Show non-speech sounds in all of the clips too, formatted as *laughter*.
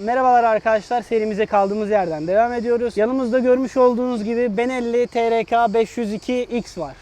Merhabalar arkadaşlar serimize kaldığımız yerden devam ediyoruz. Yanımızda görmüş olduğunuz gibi Benelli TRK 502X var.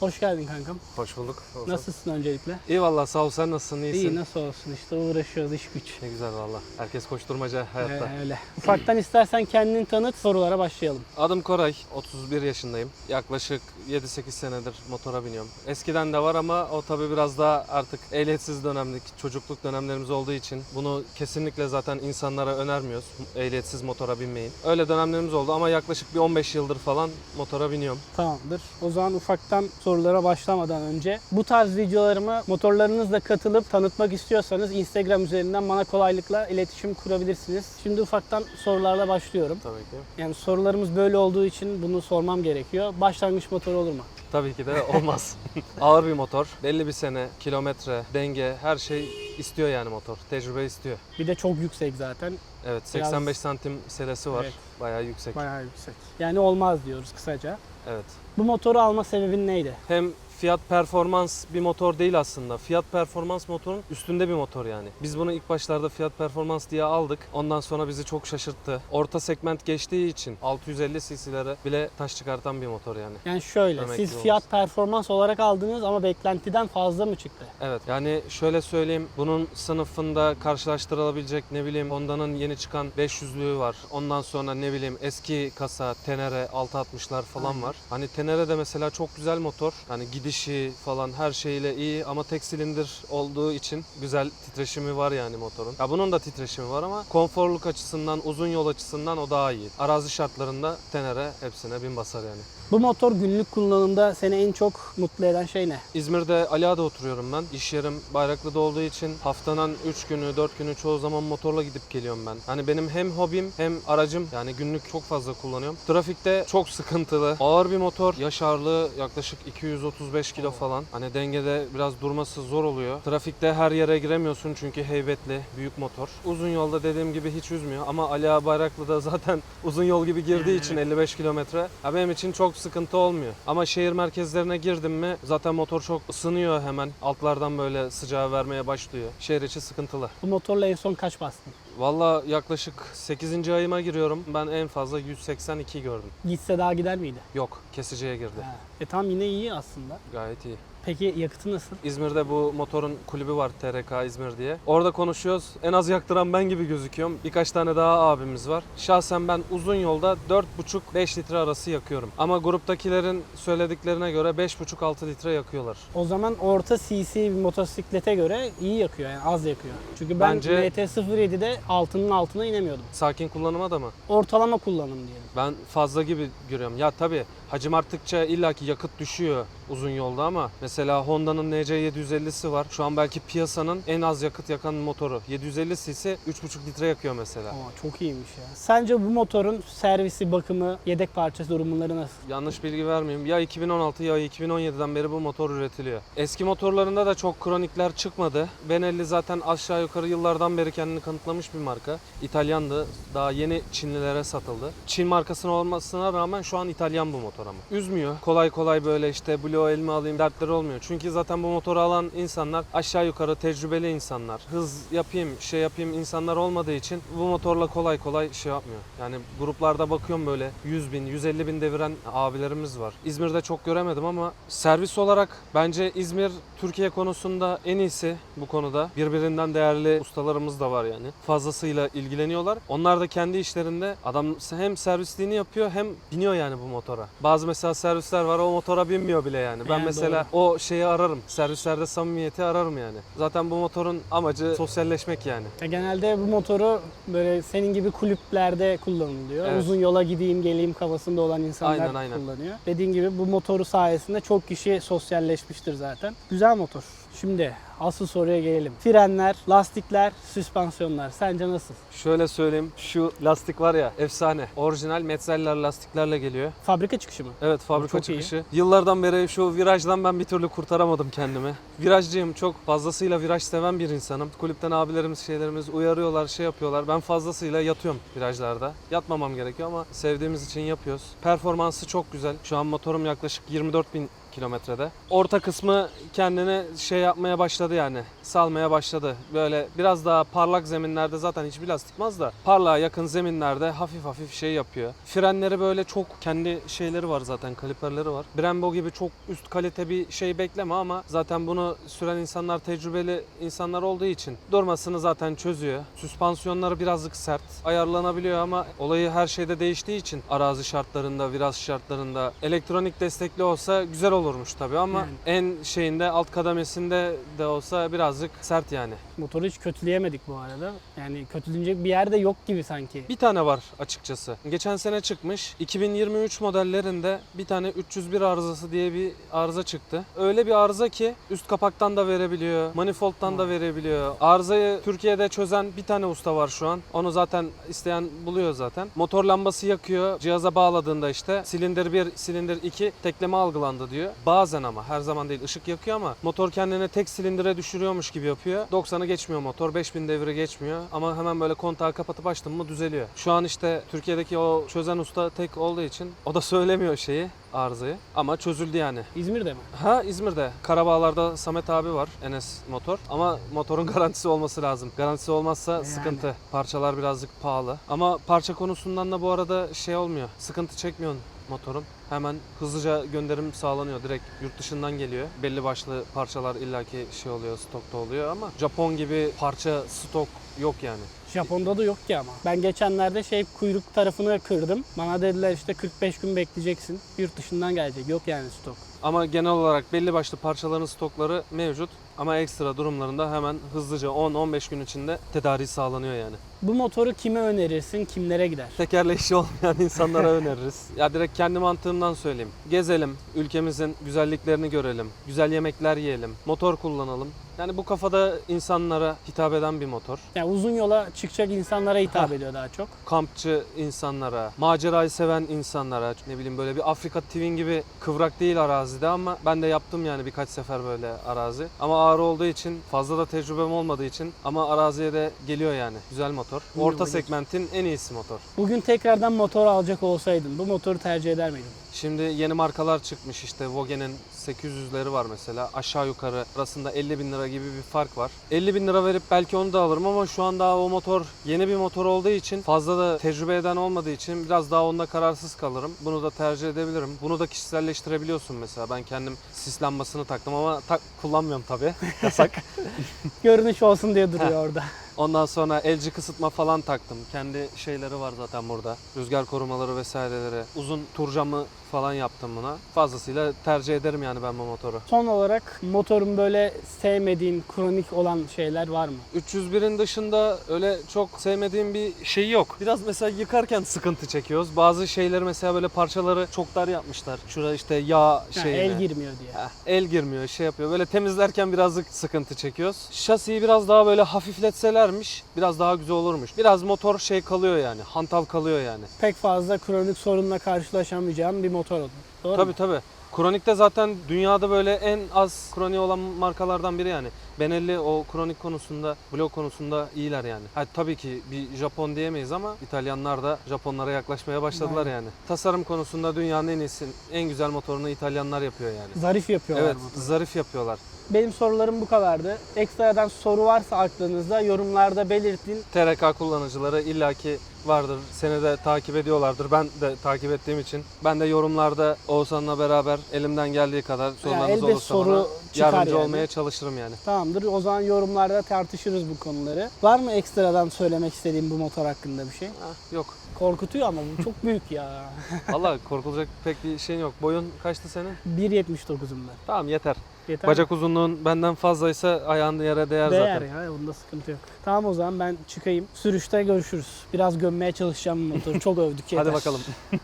Hoş geldin kankam. Hoş bulduk. Oğuzhan. Nasılsın öncelikle? İyi valla sağ ol sen nasılsın iyisin? İyi nasıl olsun işte uğraşıyoruz iş güç. Ne güzel valla. Herkes koşturmaca hayatta. Ee, öyle. Ufaktan istersen kendini tanıt sorulara başlayalım. Adım Koray, 31 yaşındayım. Yaklaşık 7-8 senedir motora biniyorum. Eskiden de var ama o tabi biraz daha artık ehliyetsiz dönemlik, çocukluk dönemlerimiz olduğu için bunu kesinlikle zaten insanlara önermiyoruz. Ehliyetsiz motora binmeyin. Öyle dönemlerimiz oldu ama yaklaşık bir 15 yıldır falan motora biniyorum. Tamamdır. O zaman ufaktan sorulara başlamadan önce bu tarz videolarımı motorlarınızla katılıp tanıtmak istiyorsanız Instagram üzerinden bana kolaylıkla iletişim kurabilirsiniz. Şimdi ufaktan sorularla başlıyorum. Tabii ki. Yani sorularımız böyle olduğu için bunu sormam gerekiyor. Başlangıç motoru olur mu? Tabii ki de *laughs* olmaz. Ağır bir motor. Belli bir sene, kilometre, denge her şey istiyor yani motor. Tecrübe istiyor. Bir de çok yüksek zaten. Evet Biraz- 85 santim selesi var. Evet. Bayağı yüksek. Bayağı yüksek. Yani olmaz diyoruz kısaca. Evet. Bu motoru alma sebebin neydi? Hem fiyat performans bir motor değil aslında. Fiyat performans motorun üstünde bir motor yani. Biz bunu ilk başlarda fiyat performans diye aldık. Ondan sonra bizi çok şaşırttı. Orta segment geçtiği için 650 cc'lere bile taş çıkartan bir motor yani. Yani şöyle, Demek siz ki fiyat performans olarak aldınız ama beklentiden fazla mı çıktı? Evet yani şöyle söyleyeyim bunun sınıfında karşılaştırılabilecek ne bileyim Honda'nın yeni çıkan 500'lüğü var. Ondan sonra ne bileyim eski kasa Tenere 660'lar falan Aynen. var. Hani Tenere de mesela çok güzel motor. Hani gidişi falan her şeyle iyi ama tek silindir olduğu için güzel titreşimi var yani motorun. Ya bunun da titreşimi var ama konforluk açısından uzun yol açısından o daha iyi. Arazi şartlarında Tenere hepsine bin basar yani. Bu motor günlük kullanımda seni en çok mutlu eden şey ne? İzmir'de Aliağa'da oturuyorum ben. İş yerim Bayraklı'da olduğu için haftanın 3 günü 4 günü çoğu zaman motorla gidip geliyorum ben. Hani benim hem hobim hem aracım yani günlük çok fazla kullanıyorum. Trafikte çok sıkıntılı. Ağır bir motor. Yaş ağırlığı yaklaşık 235 kilo falan. Hani dengede biraz durması zor oluyor. Trafikte her yere giremiyorsun çünkü heybetli, büyük motor. Uzun yolda dediğim gibi hiç üzmüyor ama Aliağa Bayraklı'da zaten *laughs* uzun yol gibi girdiği için 55 kilometre. Ya benim için çok sıkıntı olmuyor. Ama şehir merkezlerine girdim mi zaten motor çok ısınıyor hemen. Altlardan böyle sıcağı vermeye başlıyor. Şehir içi sıkıntılı. Bu motorla en son kaç bastın? Valla yaklaşık 8. ayıma giriyorum. Ben en fazla 182 gördüm. Gitse daha gider miydi? Yok kesiciye girdi. Ha. E tam yine iyi aslında. Gayet iyi. Peki yakıtı nasıl? İzmir'de bu motorun kulübü var TRK İzmir diye. Orada konuşuyoruz. En az yaktıran ben gibi gözüküyorum. Birkaç tane daha abimiz var. Şahsen ben uzun yolda 4,5-5 litre arası yakıyorum. Ama gruptakilerin söylediklerine göre 5,5-6 litre yakıyorlar. O zaman orta cc bir motosiklete göre iyi yakıyor yani az yakıyor. Çünkü ben Bence- MT-07'de altının altına inemiyordum. Sakin kullanıma da mı? Ortalama kullanım diyelim. Ben fazla gibi görüyorum. Ya tabii hacim arttıkça illaki yakıt düşüyor uzun yolda ama mesela Honda'nın NC750'si var. Şu an belki piyasanın en az yakıt yakan motoru. 750 cc 3,5 litre yakıyor mesela. Aa, çok iyiymiş ya. Sence bu motorun servisi, bakımı, yedek parçası durumları nasıl? Yanlış bilgi vermeyeyim. Ya 2016 ya 2017'den beri bu motor üretiliyor. Eski motorlarında da çok kronikler çıkmadı. Benelli zaten aşağı yukarı yıllardan beri kendini kanıtlamış bir marka. İtalyandı. Daha yeni Çinlilere satıldı. Çin markasının olmasına rağmen şu an İtalyan bu motor ama. Üzmüyor. Kolay kolay böyle işte Blue elime alayım dertleri olmuyor. Çünkü zaten bu motoru alan insanlar aşağı yukarı tecrübeli insanlar. Hız yapayım, şey yapayım insanlar olmadığı için bu motorla kolay kolay şey yapmıyor. Yani gruplarda bakıyorum böyle 100 bin, 150 bin deviren abilerimiz var. İzmir'de çok göremedim ama servis olarak bence İzmir Türkiye konusunda en iyisi bu konuda. Birbirinden değerli ustalarımız da var yani. Fazlasıyla ilgileniyorlar. Onlar da kendi işlerinde adam hem servisliğini yapıyor hem biniyor yani bu motora. Bazı mesela servisler var o motora binmiyor bile yani. Ben Yani mesela o şeyi ararım. Servislerde samimiyeti ararım yani. Zaten bu motorun amacı sosyalleşmek yani. Ya genelde bu motoru böyle senin gibi kulüplerde kullanılıyor. Evet. Uzun yola gideyim geleyim kafasında olan insanlar Aynen, aynen. kullanıyor. Dediğin gibi bu motoru sayesinde çok kişi sosyalleşmiştir zaten. Güzel motor. Şimdi asıl soruya gelelim. Frenler, lastikler, süspansiyonlar sence nasıl? Şöyle söyleyeyim. Şu lastik var ya efsane. Orijinal Metzeler lastiklerle geliyor. Fabrika çıkışı mı? Evet fabrika çok iyi. çıkışı. Yıllardan beri şu virajdan ben bir türlü kurtaramadım kendimi. Virajcıyım. Çok fazlasıyla viraj seven bir insanım. Kulüpten abilerimiz şeylerimiz uyarıyorlar, şey yapıyorlar. Ben fazlasıyla yatıyorum virajlarda. Yatmamam gerekiyor ama sevdiğimiz için yapıyoruz. Performansı çok güzel. Şu an motorum yaklaşık 24 bin kilometrede. Orta kısmı kendini şey yapmaya başladı yani. Salmaya başladı. Böyle biraz daha parlak zeminlerde zaten hiçbir lastikmaz da parlağa yakın zeminlerde hafif hafif şey yapıyor. Frenleri böyle çok kendi şeyleri var zaten kaliperleri var. Brembo gibi çok üst kalite bir şey bekleme ama zaten bunu süren insanlar tecrübeli insanlar olduğu için durmasını zaten çözüyor. Süspansiyonları birazcık sert. Ayarlanabiliyor ama olayı her şeyde değiştiği için arazi şartlarında, viraj şartlarında elektronik destekli olsa güzel olurmuş tabii ama en şeyinde alt kademesinde de olsa birazcık sert yani. Motoru hiç kötüleyemedik bu arada. Yani kötülenecek bir yerde yok gibi sanki. Bir tane var açıkçası. Geçen sene çıkmış. 2023 modellerinde bir tane 301 arızası diye bir arıza çıktı. Öyle bir arıza ki üst kapaktan da verebiliyor, manifoldtan da verebiliyor. Arızayı Türkiye'de çözen bir tane usta var şu an. Onu zaten isteyen buluyor zaten. Motor lambası yakıyor. Cihaza bağladığında işte silindir 1, silindir 2 tekleme algılandı diyor. Bazen ama her zaman değil ışık yakıyor ama motor kendini tek silindire düşürüyormuş gibi yapıyor. 90'ı geçmiyor motor. 5000 devri geçmiyor. Ama hemen böyle kontağı kapatıp açtım mı düzeliyor. Şu an işte Türkiye'deki o çözen usta tek olduğu için o da *laughs* söylemiyor şeyi arızayı ama çözüldü yani. İzmir'de mi? Ha İzmir'de Karabağlar'da Samet abi var Enes motor ama motorun *laughs* garantisi olması lazım. Garantisi olmazsa Yani. sıkıntı. Parçalar birazcık pahalı. Ama parça konusundan da bu arada şey olmuyor. Sıkıntı çekmiyorsun motorun. Hemen hızlıca gönderim sağlanıyor. Direkt yurt dışından geliyor. Belli başlı parçalar illaki şey oluyor, stokta oluyor ama Japon gibi parça stok yok yani. Japon'da da yok ki ama. Ben geçenlerde şey kuyruk tarafını kırdım. Bana dediler işte 45 gün bekleyeceksin. Yurt dışından gelecek. Yok yani stok. Ama genel olarak belli başlı parçaların stokları mevcut. Ama ekstra durumlarında hemen hızlıca 10-15 gün içinde tedariği sağlanıyor yani. Bu motoru kime önerirsin? Kimlere gider? Tekerle işi olmayan *laughs* insanlara öneririz. Ya direkt kendi mantığımdan söyleyeyim. Gezelim, ülkemizin güzelliklerini görelim, güzel yemekler yiyelim, motor kullanalım. Yani bu kafada insanlara hitap eden bir motor. Yani uzun yola çıkacak insanlara hitap ediyor daha çok. Kampçı insanlara, macerayı seven insanlara, ne bileyim böyle bir Afrika Twin gibi kıvrak değil arazide ama ben de yaptım yani birkaç sefer böyle arazi. Ama ağır olduğu için fazla da tecrübem olmadığı için ama araziye de geliyor yani. Güzel motor. Orta segmentin en iyisi motor. Bugün tekrardan motor alacak olsaydın bu motoru tercih eder miydin? Şimdi yeni markalar çıkmış işte Vogue'nin 800'leri var mesela aşağı yukarı arasında 50 bin lira gibi bir fark var. 50 bin lira verip belki onu da alırım ama şu an daha o motor yeni bir motor olduğu için fazla da tecrübe eden olmadığı için biraz daha onda kararsız kalırım. Bunu da tercih edebilirim. Bunu da kişiselleştirebiliyorsun mesela ben kendim sis lambasını taktım ama tak kullanmıyorum tabii *laughs* yasak. *laughs* Görünüş olsun diye duruyor orada. Ondan sonra elci kısıtma falan taktım. Kendi şeyleri var zaten burada. Rüzgar korumaları vesaireleri. Uzun tur camı falan yaptım buna. Fazlasıyla tercih ederim yani ben bu motoru. Son olarak motorun böyle sevmediğin, kronik olan şeyler var mı? 301'in dışında öyle çok sevmediğim bir şey yok. Biraz mesela yıkarken sıkıntı çekiyoruz. Bazı şeyleri mesela böyle parçaları çok dar yapmışlar. Şurada işte yağ Ha, şeyine. el girmiyor diye. Heh, el girmiyor, şey yapıyor. Böyle temizlerken birazcık sıkıntı çekiyoruz. Şasiyi biraz daha böyle hafifletselermiş, biraz daha güzel olurmuş. Biraz motor şey kalıyor yani, hantal kalıyor yani. Pek fazla kronik sorunla karşılaşamayacağın bir motor oldu. Doğru Tabii mu? tabii. Kronik'te zaten dünyada böyle en az kroniği olan markalardan biri yani. Benelli o kronik konusunda, blok konusunda iyiler yani. Ha, tabii ki bir Japon diyemeyiz ama İtalyanlar da Japonlara yaklaşmaya başladılar yani. Tasarım konusunda dünyanın en iyisi, en güzel motorunu İtalyanlar yapıyor yani. Zarif yapıyorlar Evet, motoru. zarif yapıyorlar. Benim sorularım bu kadardı. Ekstradan soru varsa aklınızda yorumlarda belirtin. TRK kullanıcıları illaki vardır. Seni de takip ediyorlardır. Ben de takip ettiğim için. Ben de yorumlarda Oğuzhan'la beraber elimden geldiği kadar sorularınız elbet olursa soru bana çıkar yardımcı yani. olmaya çalışırım yani. Tamamdır. O zaman yorumlarda tartışırız bu konuları. Var mı ekstradan söylemek istediğim bu motor hakkında bir şey? Ah, yok. Korkutuyor ama bu çok büyük ya. *laughs* Valla korkulacak pek bir şeyin yok. Boyun kaçtı senin? 1.79'um ben. Tamam yeter. Yeter mi? Bacak uzunluğun benden fazlaysa ayağın yere değer, Değer zaten. ya bunda sıkıntı yok. Tamam o zaman ben çıkayım. Sürüşte görüşürüz. Biraz gömmeye çalışacağım motoru. Çok övdük *laughs* yeter. Hadi bakalım. *laughs*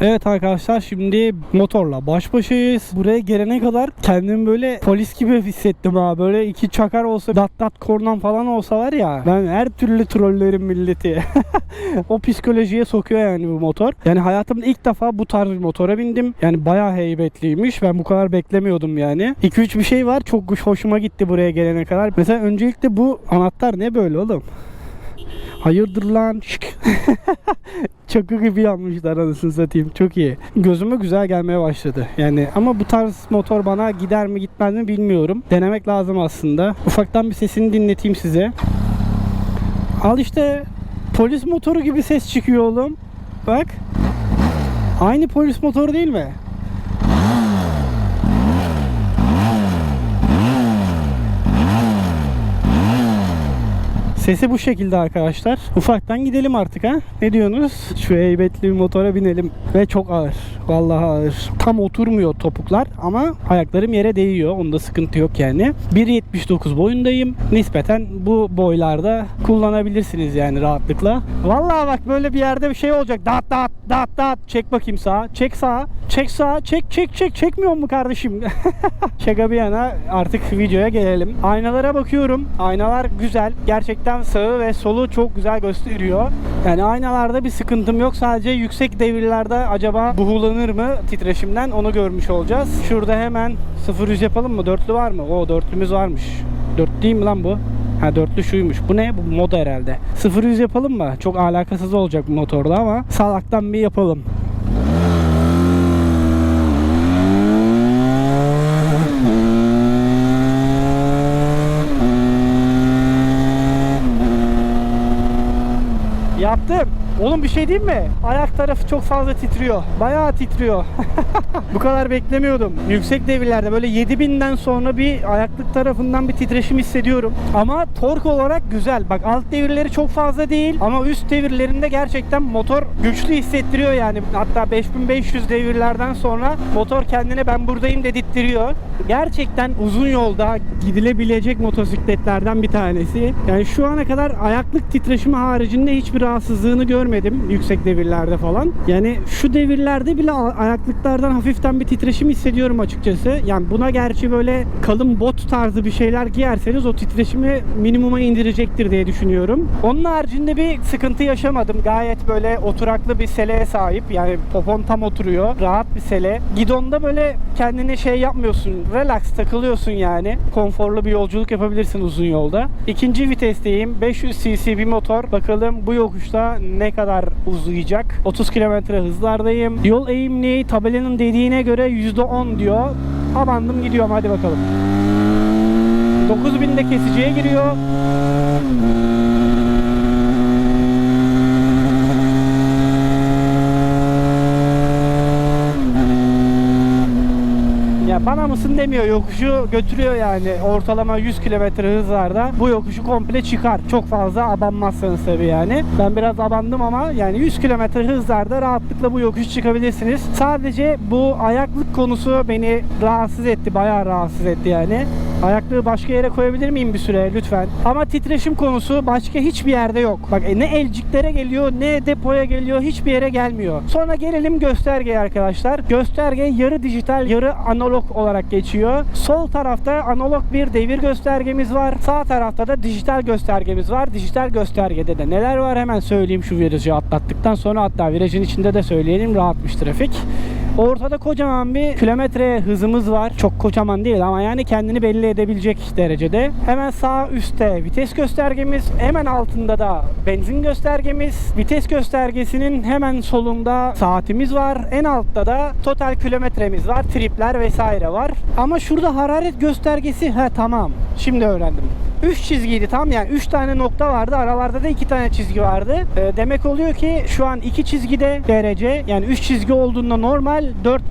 Evet arkadaşlar şimdi motorla baş başayız. Buraya gelene kadar kendimi böyle polis gibi hissettim ha. Böyle iki çakar olsa dat dat kornam falan olsa var ya. Ben her türlü trollerim milleti. *laughs* o psikolojiye sokuyor yani bu motor. Yani hayatımda ilk defa bu tarz bir motora bindim. Yani bayağı heybetliymiş. Ben bu kadar beklemiyordum yani. 2-3 bir şey var. Çok hoşuma gitti buraya gelene kadar. Mesela öncelikle bu anahtar ne böyle oğlum? Hayırdır lan? *laughs* Çakı gibi yanmışlar anasını satayım. Çok iyi. Gözüme güzel gelmeye başladı. Yani ama bu tarz motor bana gider mi gitmez mi bilmiyorum. Denemek lazım aslında. Ufaktan bir sesini dinleteyim size. Al işte polis motoru gibi ses çıkıyor oğlum. Bak. Aynı polis motoru değil mi? Sesi bu şekilde arkadaşlar. Ufaktan gidelim artık ha. Ne diyorsunuz? Şu heybetli bir motora binelim. Ve çok ağır. Vallahi ağır. Tam oturmuyor topuklar ama ayaklarım yere değiyor. Onda sıkıntı yok yani. 1.79 boyundayım. Nispeten bu boylarda kullanabilirsiniz yani rahatlıkla. Vallahi bak böyle bir yerde bir şey olacak. Dat dat dat dat. Çek bakayım sağa. Çek sağa. Çek sağa. Çek çek çek. Çekmiyor mu kardeşim? *laughs* Şaka bir yana artık videoya gelelim. Aynalara bakıyorum. Aynalar güzel. Gerçekten sağı ve solu çok güzel gösteriyor. Yani aynalarda bir sıkıntım yok. Sadece yüksek devirlerde acaba buhulanır mı titreşimden onu görmüş olacağız. Şurada hemen 0-100 yapalım mı? Dörtlü var mı? O dörtlümüz varmış. Dörtlü değil mi lan bu? Ha dörtlü şuymuş. Bu ne? Bu moda herhalde. 0-100 yapalım mı? Çok alakasız olacak bu motorda ama salaktan bir yapalım. Yaptım. Oğlum bir şey diyeyim mi? Ayak tarafı çok fazla titriyor. Bayağı titriyor. *laughs* Bu kadar beklemiyordum. Yüksek devirlerde böyle 7000'den sonra bir ayaklık tarafından bir titreşim hissediyorum. Ama tork olarak güzel. Bak alt devirleri çok fazla değil ama üst devirlerinde gerçekten motor güçlü hissettiriyor yani. Hatta 5500 devirlerden sonra motor kendine ben buradayım dedirtiyor. Gerçekten uzun yolda gidilebilecek motosikletlerden bir tanesi. Yani şu ana kadar ayaklık titreşimi haricinde hiçbir rahatsızlığını görmedim yüksek devirlerde falan. Yani şu devirlerde bile ayaklıklardan hafiften bir titreşim hissediyorum açıkçası. Yani buna gerçi böyle kalın bot tarzı bir şeyler giyerseniz o titreşimi minimuma indirecektir diye düşünüyorum. Onun haricinde bir sıkıntı yaşamadım. Gayet böyle oturaklı bir seleye sahip. Yani popon tam oturuyor. Rahat bir sele. Gidonda böyle kendine şey yapmıyorsun. Relax takılıyorsun yani. Konforlu bir yolculuk yapabilirsin uzun yolda. İkinci vitesteyim. 500 cc bir motor. Bakalım bu yokuşta ne kadar uzayacak. 30 km hızlardayım. Yol eğimli tabelanın dediğine göre %10 diyor. Abandım gidiyorum hadi bakalım. 9000'de kesiciye giriyor. Ya bana mısın demiyor yokuşu götürüyor yani ortalama 100 km hızlarda bu yokuşu komple çıkar. Çok fazla abanmazsanız tabii yani. Ben biraz abandım ama yani 100 km hızlarda rahatlıkla bu yokuşu çıkabilirsiniz. Sadece bu ayaklık konusu beni rahatsız etti. Bayağı rahatsız etti yani. Ayaklığı başka yere koyabilir miyim bir süre lütfen? Ama titreşim konusu başka hiçbir yerde yok. Bak e, ne elciklere geliyor ne depoya geliyor hiçbir yere gelmiyor. Sonra gelelim göstergeye arkadaşlar. Gösterge yarı dijital yarı analog olarak geçiyor. Sol tarafta analog bir devir göstergemiz var. Sağ tarafta da dijital göstergemiz var. Dijital göstergede de neler var hemen söyleyeyim şu virajı atlattıktan sonra hatta virajın içinde de söyleyelim rahatmış trafik. Ortada kocaman bir kilometre hızımız var. Çok kocaman değil ama yani kendini belli edebilecek derecede. Hemen sağ üstte vites göstergemiz, hemen altında da benzin göstergemiz. Vites göstergesinin hemen solunda saatimiz var. En altta da total kilometremiz var. Tripler vesaire var. Ama şurada hararet göstergesi ha tamam. Şimdi öğrendim. 3 çizgiydi tam yani 3 tane nokta vardı. Aralarda da 2 tane çizgi vardı. Ee, demek oluyor ki şu an 2 çizgide derece yani 3 çizgi olduğunda normal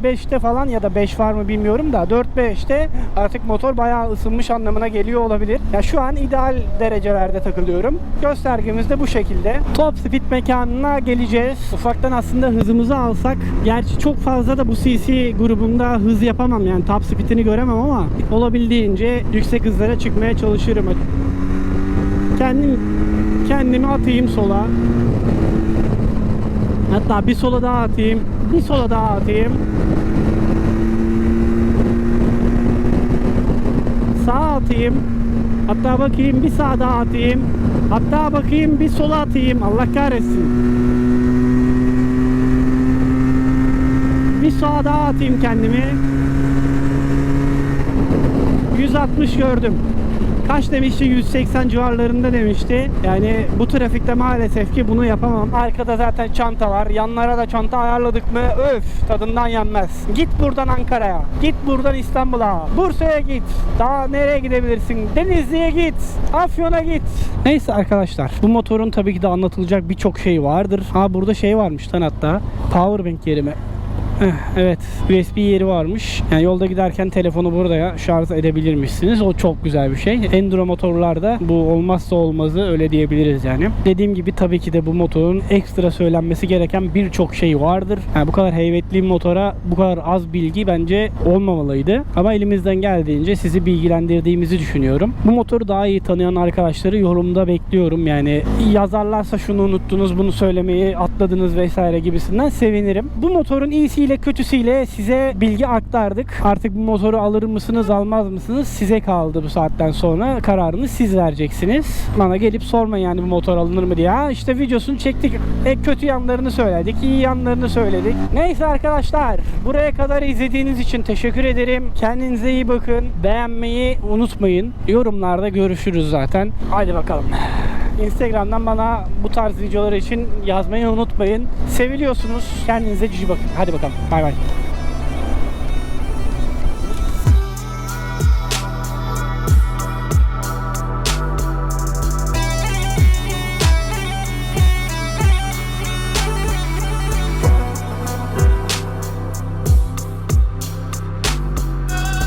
4-5'te falan ya da 5 var mı bilmiyorum da 4-5'te artık motor bayağı ısınmış anlamına geliyor olabilir. Ya şu an ideal derecelerde takılıyorum. Göstergemiz de bu şekilde. Top speed mekanına geleceğiz. Ufaktan aslında hızımızı alsak gerçi çok fazla da bu CC grubunda hız yapamam yani top speedini göremem ama olabildiğince yüksek hızlara çıkmaya çalışırım. Kendim kendimi atayım sola. Hatta bir sola daha atayım. Bir sola daha atayım. Sağa atayım. Hatta bakayım bir sağa daha atayım. Hatta bakayım bir sola atayım. Allah kahretsin. Bir sağa daha atayım kendimi. 160 gördüm. Kaç demişti? 180 civarlarında demişti. Yani bu trafikte maalesef ki bunu yapamam. Arkada zaten çanta var. Yanlara da çanta ayarladık mı öf tadından yenmez. Git buradan Ankara'ya. Git buradan İstanbul'a. Bursa'ya git. Daha nereye gidebilirsin? Denizli'ye git. Afyon'a git. Neyse arkadaşlar. Bu motorun tabii ki de anlatılacak birçok şey vardır. Ha burada şey varmış lan hatta. Powerbank yerime. Eh, Evet USB yeri varmış. Yani yolda giderken telefonu buraya şarj edebilirmişsiniz. O çok güzel bir şey. Enduro motorlarda bu olmazsa olmazı öyle diyebiliriz yani. Dediğim gibi tabii ki de bu motorun ekstra söylenmesi gereken birçok şey vardır. Yani bu kadar heybetli bir motora bu kadar az bilgi bence olmamalıydı. Ama elimizden geldiğince sizi bilgilendirdiğimizi düşünüyorum. Bu motoru daha iyi tanıyan arkadaşları yorumda bekliyorum. Yani yazarlarsa şunu unuttunuz, bunu söylemeyi atladınız vesaire gibisinden sevinirim. Bu motorun iyisiyle kötüsüyle size bilgi aktardık. Artık bu motoru alır mısınız, almaz mısınız? Size kaldı bu saatten sonra. Kararını siz vereceksiniz. Bana gelip sormayın yani bu motor alınır mı diye. Ha işte videosunu çektik. E, kötü yanlarını söyledik, iyi yanlarını söyledik. Neyse arkadaşlar, buraya kadar izlediğiniz için teşekkür ederim. Kendinize iyi bakın. Beğenmeyi unutmayın. Yorumlarda görüşürüz zaten. Haydi bakalım. Instagram'dan bana bu tarz videolar için yazmayı unutmayın. Seviliyorsunuz. Kendinize cici bakın. Hadi bakalım. Bay bay.